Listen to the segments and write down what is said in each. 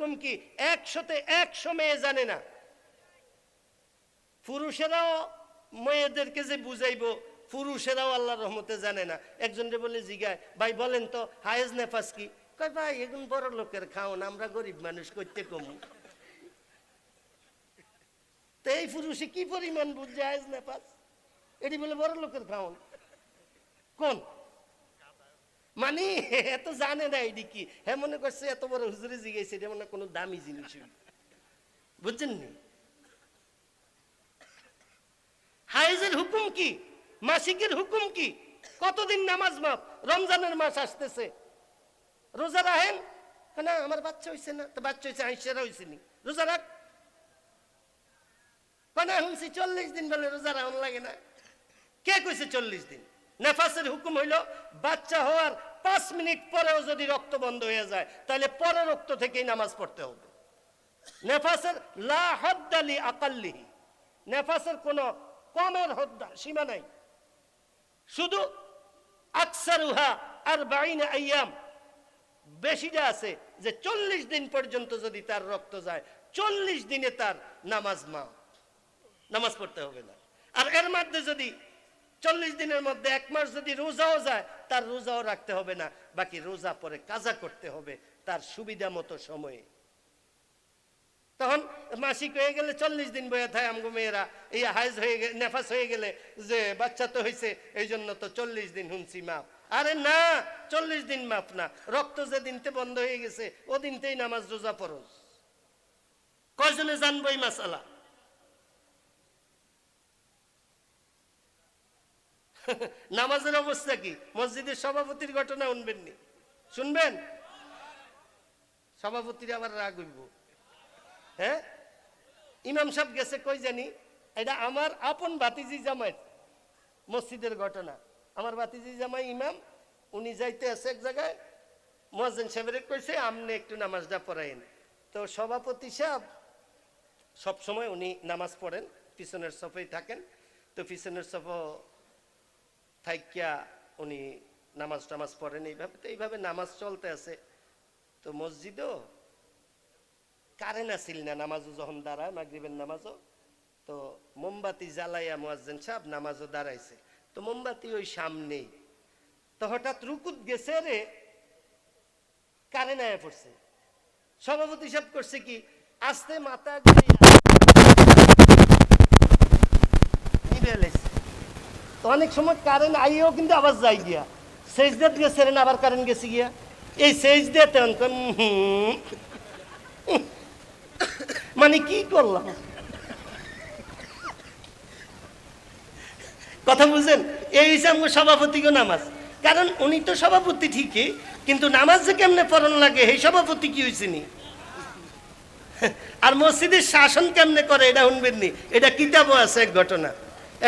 হুকুম কি? একশোতে একশো মেয়ে জানে না। পুরুষেরাও মেয়েদেরকে যে বুঝাইবো, পুরুষেরাও আল্লাহর রহমতে জানে না। একজনকে বলে, জিগায়, ভাই বলেন তো, হায়েজ নেফাস কি? কয়, ভাই এখন বড় লোকের খাওন আমরা গরিব মানুষ করতে কমু। তো এই পুরুষে কি পরিমাণ বুঝছে হায়েজ নেফাস? এটি বলে, বড় লোকের খাওন কোন? মানে এত জানে না এটি কি। হ্যাঁ মনে করছে এত বড় হুজুরে জিগাইছে, এটা মনে কোনো দামি জিনিস বুঝছেন নি? হাইজের হুকুম কি? মাসিকের হুকুম কি? কতদিন নামাজ মাপ রমজানের মাস আসতেছে। রোজা রাখেন? না, আমার বাচ্চা হইছে না। তো বাচ্চা হইছে, আইসেরা হইছে নি। রোজা রাখ। না, শুনছি চল্লিশ দিন বলে রোজা রাখুন লাগে না। কে কইছে চল্লিশ দিন? নেফাসের হুকুম হইল, বাচ্চা হওয়ার পাঁচ মিনিট পরেও যদি রক্ত বন্ধ হয়ে যায়, তাহলে পরে রক্ত থেকেই নামাজ পড়তে হবে। নেফাসের লা হদ্দালি আকাল্লিহি। নেফাসের কোনো কমের হদ্দা, সীমা নাই। শুধু আকসার উহা আর বাইন আয়াম বেশিটা আছে যে চল্লিশ দিন পর্যন্ত যদি তার রক্ত যায়, চল্লিশ দিনে তার নামাজ মা, নামাজ পড়তে হবে না। আর এর মধ্যে যদি চল্লিশ দিনের মধ্যে এক মাস যদি রোজাও যায়, তার রোজাও রাখতে হবে না। বাকি রোজা পরে কাজা করতে হবে তার সুবিধা মতো সময়ে। তখন মাসিক হয়ে গেলে চল্লিশ দিন বয়ে থাকে আমগো মেয়েরা। এই হাইজ হয়ে গেলে নেফাস হয়ে গেলে যে বাচ্চা তো হয়েছে এই জন্য তো চল্লিশ দিন শুনছি মাপ আরে না, চল্লিশ দিন মাপ না। রক্ত যে দিনতে বন্ধ হয়ে গেছে ও দিনতেই নামাজ রোজা ফরজ। কয়জনে জানব এই মাসালা? নামাজের অবস্থা কি? মসজিদের সভাপতির ঘটনা উনবেননি শুনবেন? সভাপতির আবার রাগ হইব। হ্যাঁ? ইমাম সাহেব গেছে কই জানি? এটা আমার আপন ভাতিজি জামাই মসজিদের ঘটনা। আমার ভাতিজি জামাই ইমাম, উনি যাইতে আছে এক জায়গায়। মহাজেন সাহেবের কইছে, আমনে একটু নামাজটা পড়াইন তো সভাপতি সাহেব, সবসময় উনি নামাজ পড়েন, পিছনের সফেই থাকেন। তো পিছনের সফ থাইকিয়া উনি নামাজ টামাজ পড়েন, এইভাবে তো এইভাবে নামাজ চলতে আছে। তো মসজিদও কারেন্ট আসিল না, নামাজও যখন দাঁড়ায়, মাগরিবের নামাজও। তো মোমবাতি জ্বালাইয়া মুয়াজ্জেন সাহেব নামাজও দাঁড়াইছে। তো মোমবাতি ওই সামনেই। তো হঠাৎ রুকুত গেছে রে, কারেন্ট আয়া পড়ছে। সভাপতি সাহেব করছে কি, আস্তে মাথা নিভে লাইছে। অনেক সময় কারেন্ট আইও কিন্তু আবার যাই গিয়া। সেজদাত গেছে রে না আবার কারেন্ট গেছে গিয়া। এই সেজদাতে অঙ্কন মানে কি করলাম? কথা বুঝেন এই হিসাবে সভাপতিকে নামাজ। কারণ উনি তো সভাপতি ঠিকই, কিন্তু নামাজ যে কেমনে পড়ন লাগে এই সভাপতি কি হয়েছে নি? আর মসজিদের শাসন কেমনে করে, এটা শুনবেন নি এটা কিতাবও আছে এক ঘটনা।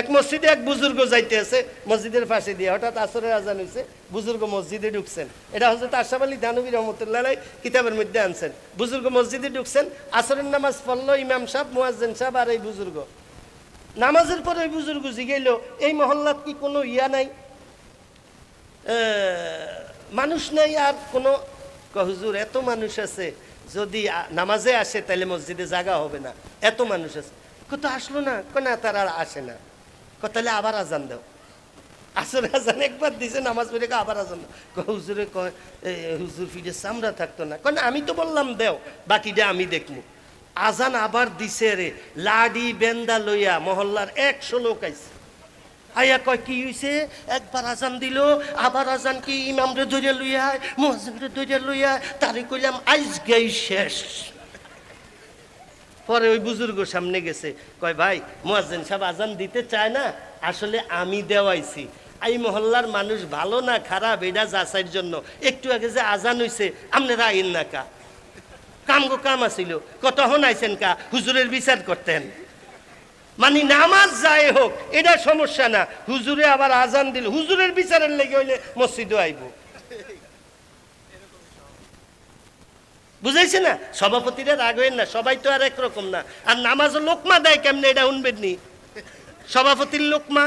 এক মসজিদে এক বুজুর্গ যাইতে আছে, মসজিদের পাশে দিয়ে। হঠাৎ আসরের আজান হয়েছে বুজুর্গ মসজিদে ঢুকছেন। এটা হজরত আশাফ আলী দানবী রহমতুল্লাহ কিতাবের মধ্যে আনছেন। বুজুর্গ মসজিদে ঢুকছেন, আসরের নামাজ পড়ল ইমাম সাহেব, মুয়াজ্জেন সাহেব আর এই বুজুর্গ। নামাজের পরে ওই বুজুর্গ জিগাইল, এই মহল্লাত কি কোনো ইয়া নাই? মানুষ নাই আর কোনো হুজুর, এত মানুষ আছে, যদি নামাজে আসে তাহলে মসজিদে জাগা হবে না। এত মানুষ আছে। কত আসলো না কয় না, তারা আসে না। তাহলে আবার আজান দাও? আসলে আজান একবার দিছে নামাজ পড়ে আবার আজান হুজুরে কয় "এ, হুজুর ফিরে চামড়া থাকতো না। না আমি তো বললাম দেও বাকিটা আমি দেখব আজান আবার দিছে রে লাডি বেন্দা লইয়া মহল্লার একশো লোক আইছে। আইয়া কয় কি হইছে? একবার আজান দিল আবার আজান কি ইমামরে ধরে লইয়া মহাজনরে ধরে লইয়া তারে কইলাম আইজ গাই শেষ। পরে ওই বুজুর্গ সামনে গেছে, কয়, ভাই, মুয়াজ্জিন সাহেব আজান দিতে চায় না, আসলে আমি দেওয়াইছি। এই মহল্লার মানুষ ভালো না খারাপ, এটা যাচাইয়ের জন্য। একটু আগে যে আজান হইছে, আপনারা আইন না কা। কাম গো কাম আছিল। কতক্ষণ আইছেন কা? হুজুরের বিচার করতেন। মানে নামাজ যাই হোক, এটা সমস্যা না। হুজুরে আবার আজান দিল। হুজুরের বিচারের লেগে হইলে মসজিদও আইব। বুঝাইছে না? সভাপতিরা রাগ হইন না, সবাই তো আর একরকম না। আর নামাজও লোকমা দেয় কেমনে, এটা শুনবেন নি? সভাপতির লোকমা।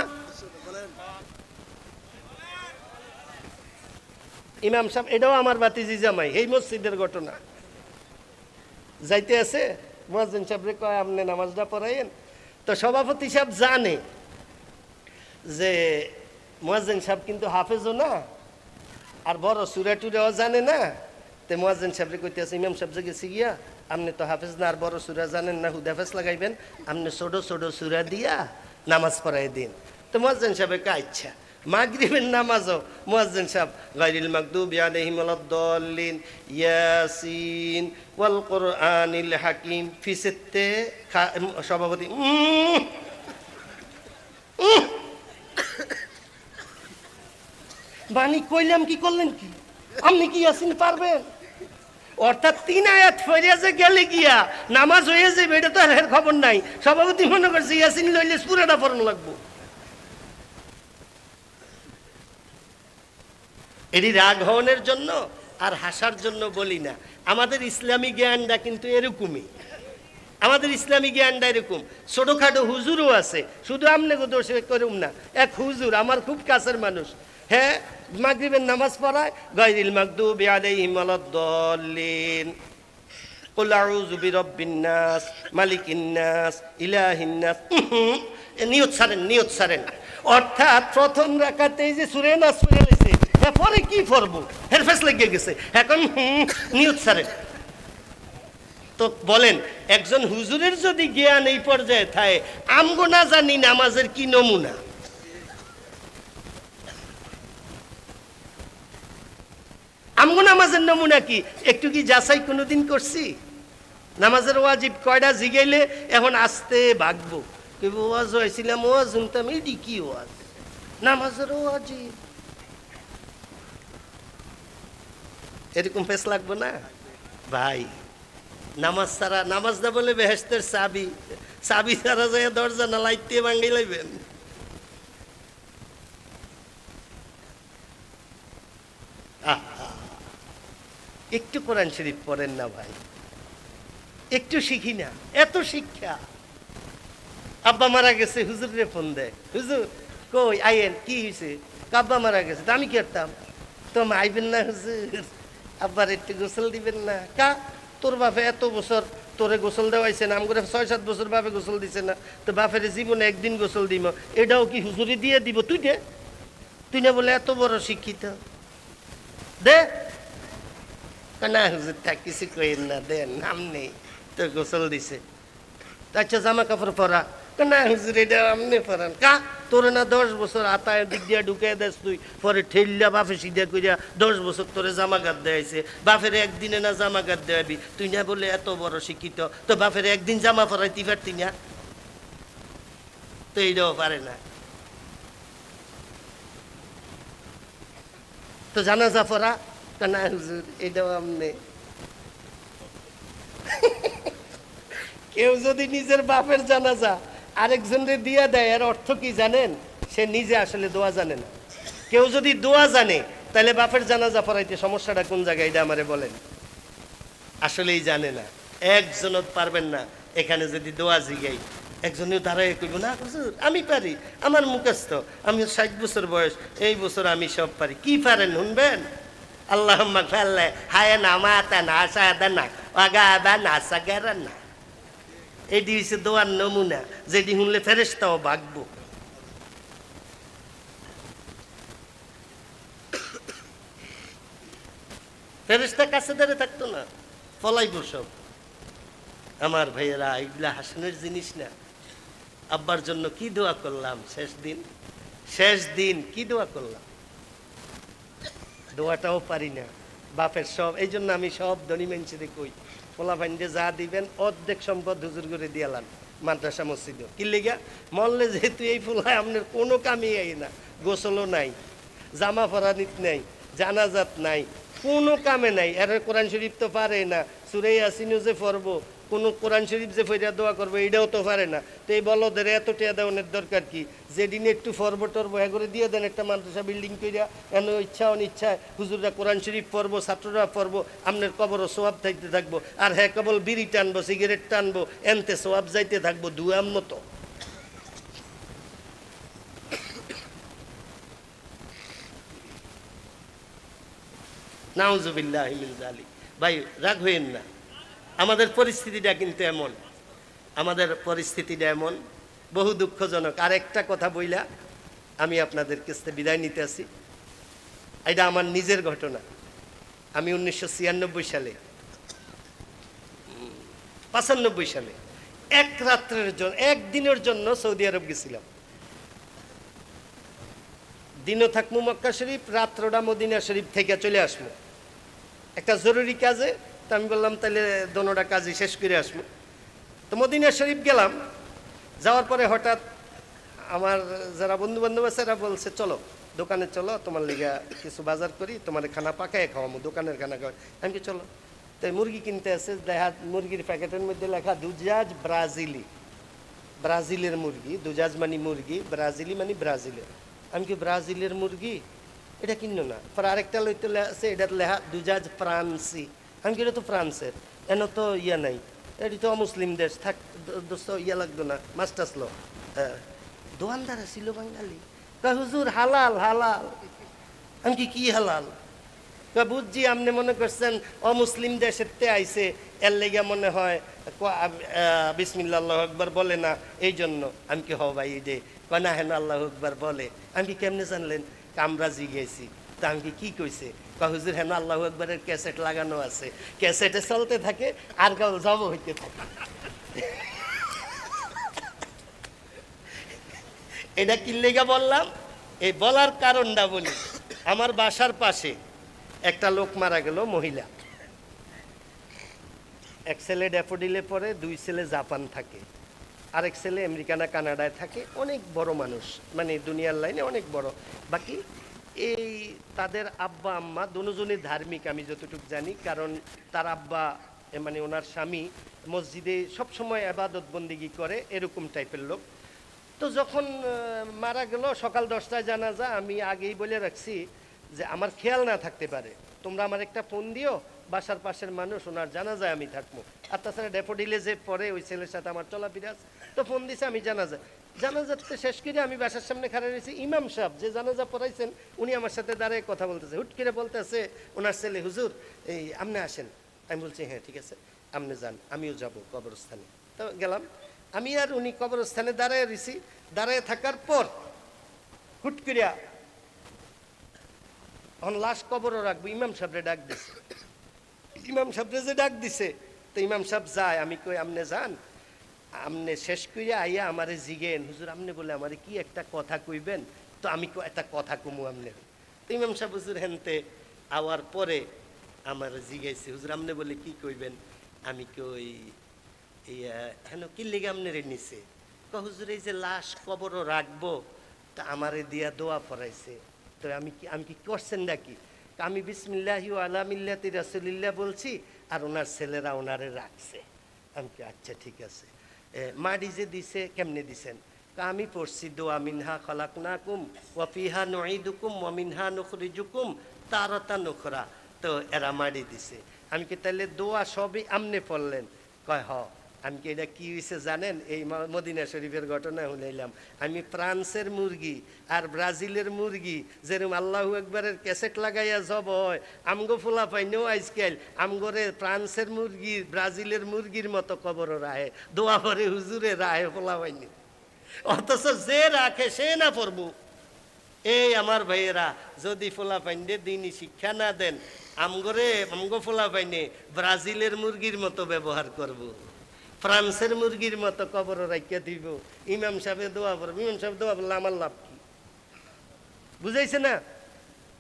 ইমাম সাহেব, এটাও আমার বাতিজি জামাই, এই মসজিদের ঘটনা। যাইতে আছে মহাজন সাহেবরে কয়, আপনি নামাজটা পড়াইয়েন? তো সভাপতি সাহেব জানে যে মহাজন সাহেব কিন্তু হাফেজও না, আর বড় সুরা টুরাও জানে না। তে মোয়াজ্জেন সাহেবরে কইতে আছে ইমাম সাহেব গেছি গিয়া আপনি তো হাফেজ না, আর বড় সুরা জানেন না হুদাফেজ লাগাইবেন আপনি ছোট ছোট সুরা দিয়া নামাজ পড়াই দিন। তো মোয়াজ্জেন সাহেবের কা ইচ্ছা মাগরিবের নামাজও মোয়াজ্জেন সাহেব গাইরিল মাগদুবি আলাইহিম ওয়ালাদ-দাল্লিন ইয়াসিন ওয়াল কুরআনিল হাকিম, ফি সিত্তে খা- সভাপতি বাণী কইলাম কি করলেন কি? আপনি কি আসিন পারবেন? অর্থাৎ তিন আয়াত ফরিয়াছে গেলে গিয়া নামাজ হয়ে যাবে এটা তো আর খবর নাই। সভাপতি মনে করছে, ইয়াসিন লইলে পুরাটা পড়ন লাগবো। এটি রাগ হওয়ানোর জন্য আর হাসার জন্য বলি না। আমাদের ইসলামী জ্ঞানটা কিন্তু এরকমই। আমাদের ইসলামী জ্ঞানটা এরকম। ছোটখাটো হুজুরও আছে, শুধু আমনে দোষে করুম না। এক হুজুর, আমার খুব কাছের মানুষ। হ্যাঁ মাগরিবের নামাজ পড়ায়? গাইরিল মাকদুব আলাইহিম ওয়ালাদ-দাল্লিন কুল আউযু বিরাব্বিন নাস, মালিকিন নাস, ইলাহিন নাস। নিয়ত সারেন নিয়ত সারেন। অর্থাৎ প্রথম রাখাতেই যে সুরে নাচ পড়ে গেছে এরপরে কি পড়ব? হেরফেস লেগে গেছে। এখন নিয়ত সারেন। তো বলেন, একজন হুজুরের যদি জ্ঞান এই পর্যায়ে থাকে, আমগো না জানি নামাজের কি নমুনা? আমগো নামাজের নমুনা কি? একটু কি যাচাই কোনোদিন করছি? নামাজের ওয়াজিব কয়টা জিগাইলে এখন আসতে ভাগবো। ওয়াজ হয়েছিলাম ওয়াজ, শুনতাম এটি কি ওয়াজ? নামাজের ওয়াজিব। এরকম পেস লাগবো না? ভাই, নামাজ ছাড়া, নামাজ না বলে বেহেস্তের চাবি চাবি ছাড়া যায় দরজা না লাইতে ভাঙ্গি লাইবেন? একটু কোরআন শরীফ পড়েন না ভাই। একটু শিখি না, এত শিক্ষা। আব্বা মারা গেছে, হুজুর ফোন দেয়, হুজুর, কই, আইয়েন, কি হয়েছে আব্বা মারা গেছে আমি করতাম? তো আইবেন না, হুজুর। আব্বার একটু গোসল দিবেন না। কা? তোর বাপে এত বছর তোরে গোসল দেওয়াইছে না আমগরে ছয় সাত বছর বাপে গোসল দিছে না, তো বাপের জীবনে একদিন গোসল দিব এটাও কি হুজুরি দিয়ে দিব? তুই দে। তুই না বলে এত বড় শিক্ষিত। দে। না, হুজুর তা কিছু কইেন না, দেন, নাম নেই, তো গোসল দিছে। আচ্ছা জামা কাপড় পরা না, হুজুর, এটা আমনে পরান। কা, তোর না দশ বছর আতায় দিক দিয়া ঢুকে দেস তুই, পরে ঠেললা বাপে সিধা কইরা দশ বছর তোরে জামা গাত দেয়াইছে। বাপের একদিনে না জামা গাত দেয়াবি? তুই না বলে এত বড় শিক্ষিত, তো বাপের একদিন জামা পরাইতে পারতি না? তো এইটাও পারে না। তো জানাজা পড়া না হুজুর এটাও আমনে। কেউ যদি নিজের বাপের জানাজা আরেকজনরে দিয়া দেয়, এর অর্থ কি জানেন? সে নিজে আসলে দোয়া জানে না। কেউ যদি দোয়া জানে, তাহলে বাপের জানাজা পড়াইতে সমস্যাটা কোন জায়গায়, এটা আমারে বলেন। আসলেই জানে না। একজনও পারবেন না, এখানে যদি দোয়া জিগাই। একজনেও দাঁড়ায় কইব, না হুজুর, আমি পারি, আমার মুখস্থ। আমি ষাট বছর বয়স, এই বছর আমি সব পারি। কি পারেন, শুনবেন? মাতা না সাদা না অগাদা না সাগারা না এটি হচ্ছে দোয়ার নমুনা, যেটি শুনলে ফেরেস্তাও ভাগবো ফেরেস্তা কাছে ধরে থাকতো না ফলাইব সব। আমার ভাইয়েরা এগুলা হাসানের জিনিস না। আব্বার জন্য কি দোয়া করলাম শেষ দিন? শেষ দিন কি দোয়া করলাম? দোয়াটাও পারি না। বাপের সব, এই জন্য আমি সব ধনী মানুষের কই, পোলা ভাইন্ডে যা দিবেন, অর্ধেক সম্পদ হুজুর করে দিয়ালাম মাদ্রাসা মসজিদ কি লেগা? মরলে যেহেতু এই ফুলায় আপনার কোনো কামই আই না, গোসলও নাই, জামা পরানিত নাই, জানাজাত নাই, কোনো কামে নাই। এর কোরআন শরীফ তো পারে না সুরে আসিনও যে পড়ব কোনো কোরআন শরীফ যে ফেরিয়া দোয়া করব, এটাও তো পারে না। তো এই বলদের এত টিয়া দেওয়ানের দরকার কি? যেদিন একটু ফরব টরব হ্যাঁ করে দিয়ে দেন একটা মাদ্রাসা বিল্ডিং কইরা এন ইচ্ছা অনিচ্ছায় হুজুররা কোরআন শরীফ পড়ব, ছাত্ররা পড়ব আপনার কবরও সোয়াব থাকতে থাকব, আর হ্যাঁ কেবল বিড়ি টানবো, সিগারেট টানবো, এনতে সোয়াব যাইতে থাকব দুয়াম মতো। নাউজুবিল্লাহ ভাই, রাগ হইেন না। আমাদের পরিস্থিতিটা কিন্তু এমন। আমাদের পরিস্থিতিটা এমন। বহু দুঃখজনক। আর একটা কথা বইলা আমি আপনাদের কাছে বিদায় নিতে আসি। এটা আমার নিজের ঘটনা। আমি উনিশশো ছিয়ানব্বই সালে, পঁচানব্বই সালে এক রাত্রের জন্য একদিনের জন্য সৌদি আরব গেছিলাম। দিনও থাকব মক্কা শরীফ, রাত্রটা মদিনা শরীফ থেকে চলে আসব একটা জরুরি কাজে তো আমি বললাম তাহলে দোনোটা কাজই শেষ করে আসব। তো মদিনা শরীফ গেলাম। যাওয়ার পরে হঠাৎ আমার যারা বন্ধু বান্ধব আছে, এরা বলছে, চলো, দোকানে চলো, তোমার লিগা কিছু বাজার করি, তোমার খানা পাকায় খাওয়ামো, দোকানের খানা খাওয়াই আমি কি চলো। তাই মুরগি কিনতে আছে, দেখা, মুরগির প্যাকেটের মধ্যে লেখা, দুজাজ ব্রাজিলি। ব্রাজিলের মুরগি, দুজাজ মানে মুরগি, ব্রাজিলি মানে ব্রাজিলের। আমি কি ব্রাজিলের মুরগি? এটা কিনো না। পর আরেকটা লইতে আছে এটা লেখা, দুজাজ ফ্রান্সি। আমি এটা তো ফ্রান্সের, এন তো ইয়া নাই। এটি তো অমুসলিম দেশ, থাক দোস্ত, ইয়া লাগতো না, মাস্টার্স লো। হ্যাঁ। দোয়ানদার ছিল বাঙালি। হুজুর, হালাল হালাল। আমি কি কি হালাল? বুঝছি, আপনি মনে করছেন অমুসলিম দেশের তে আইসে এর লেগে মনে হয় বিসমিল্লা আল্লাহ একবার বলে না এই জন্য আমি কি হও ভাই দে কয়, না হেন আল্লাহ একবার বলে। আমি কি কেমনে জানলেন? আমরা জিগেছি তা আমি কি কইছে? হুজুর, হেন আল্লাহ একবারের ক্যাসেট লাগানো আছে। ক্যাসেটে চলতে থাকে, আর কাল যাব হইতে থাকে। এটা কি লেগে বললাম? এই বলার কারণটা বলি, আমার বাসার পাশে একটা লোক মারা গেল, মহিলা। এক ছেলে ড্যাফোডিলে পড়ে, দুই ছেলে জাপান থাকে। আরেক ছেলে আমেরিকানা কানাডায় থাকে। অনেক বড় মানুষ মানে দুনিয়ার লাইনে অনেক বড়। বাকি এই তাদের আব্বা, আম্মা দুজনই ধার্মিক, আমি যতটুকু জানি। কারণ তার আব্বা মানে ওনার স্বামী মসজিদে সবসময় আবাদত বন্দিগি করে, এরকম টাইপের লোক। তো যখন মারা গেল, সকাল দশটায় জানাজা, আমি আগেই বলে রাখছি যে আমার খেয়াল না থাকতে পারে। তোমরা আমার একটা ফোন দিও, বাসার পাশের মানুষ, ওনার জানাজায় আমি থাকব। আর তাছাড়া ডেফোডিলে যে পরে ওই ছেলের সাথে আমার চলাফেরা তো ফোন দিছে, আমি জানাজা জানাজাতে শেষ করে আমি বাসার সামনে খাড়া রয়েছি। ইমাম সাহেব যে জানাজা পড়াইছেন, উনি আমার সাথে দাঁড়িয়ে কথা বলতেছে। হুট করে বলতেছে, ওনার ছেলে হুজুর, এই আপনি আসেন। আমি বলছি হ্যাঁ ঠিক আছে আপনি যান, আমিও যাব কবরস্থানে। তো গেলাম। আমি আর উনি কবরস্থানে দাঁড়ায় রয়েছি। দাঁড়ায় থাকার পর হুট করিয়া এখন লাশ কবরও রাখব, ইমাম সাহেবরে ডাক দিছে। ইমাম সাহেবরে যে ডাক দিছে, তো ইমাম সাহেব যায়। আমি কই আপনি যান? আমনে শেষ কইরা আইয়া আমারে জিগেন, হুজুর, আমনে বলে আমারে কি একটা কথা কইবেন? তো আমি একটা কথা কমু আমনে। তো ইমাম সাহেব, হুজুর, হেনতে আওয়ার পরে আমার জিগাইছে, হুজুর, আমনে বলে কি কইবেন? আমি কই, ইয়া, হেন, কি লেগে আমনের নিছে? হুজুর, এই যে লাশ কবরও রাখব, তা আমারে দিয়া দোয়া পড়াইছে তো আমি কি আমি কি করছেন নাকি? আমি বিসমিল্লাহি আলামিল্লাতি রাসুলিল্লাহ বলছি, আর ওনার ছেলেরা ওনারে রাখছে। আমি কি আচ্ছা ঠিক আছে। মাটি যে দিছে, কেমনে দিছেন? আমি পড়ছি, দোয়া মিনহা খলাকনাকুম ওয়াফিহা ফিহা দুকুম ওয়া মিনহা নুখরিজুকুম তারতা নুখরা তো এরা মাটি দিছে। আমি কি তাহলে দোয়া সবই আমনে পড়লেন? কয়, হ। আমি কি এটা কি হয়েছে জানেন? এই মদিনা শরীফের ঘটনা শুনাইলাম। আমি ফ্রান্সের মুরগি আর ব্রাজিলের মুরগি যেরকম আল্লাহু একবারের ক্যাসেট লাগাইয়া জব হয়, আমগো ফুলা পাইনেও আজকাল আমগরে ফ্রান্সের মুরগি, ব্রাজিলের মুরগির মতো কবর রাহে। দোয়া করে হুজুরে, রাহে ফোলা পাইনি। অথচ যে রাখে সে না পড়ব। এই আমার ভাইয়েরা, যদি ফোলা পাইনে দিনই শিক্ষা না দেন, আমগরে, আমগো ফোলা পাইনে ব্রাজিলের মুরগির মতো ব্যবহার করব। ফ্রান্সের মুরগির মতো কবর রাখিয়া দিব। ইমাম সাহেব দোয়া পড়ব। ইমাম সাহেব দোয়া বললে আমার লাভ কি? বুঝাইছে না?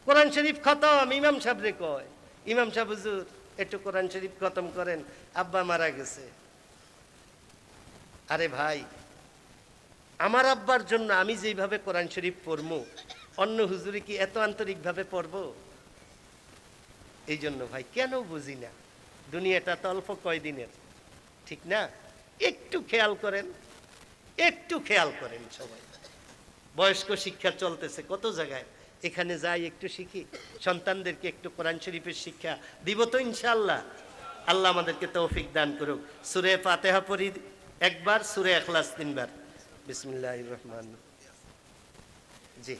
কোরআন শরীফ খতম, ইমাম সাহেব রে কয়। ইমাম সাহেব, হুজুর, একটু কোরআন শরীফ খতম করেন, আব্বা মারা গেছে। আরে ভাই, আমার আব্বার জন্য আমি যেইভাবে কোরআন শরীফ পড়ব অন্য হুজুরি কি এত আন্তরিকভাবে পড়ব? এই জন্য ভাই, কেন বুঝি না? দুনিয়াটা তো অল্প কয়দিনের। ঠিক না? একটু খেয়াল করেন, একটু খেয়াল করেন সবাই। বয়স্ক শিক্ষা চলতেছে কত জায়গায়? এখানে যাই একটু শিখি। সন্তানদেরকে একটু কোরআন শরীফের শিক্ষা দিব তো ইনশাল্লাহ আল্লাহ আমাদেরকে তৌফিক দান করুক। সুরে ফাতেহা পড়ি একবার, সুরে এখলাস তিনবার। বিসমিল্লাহ রহমান জি।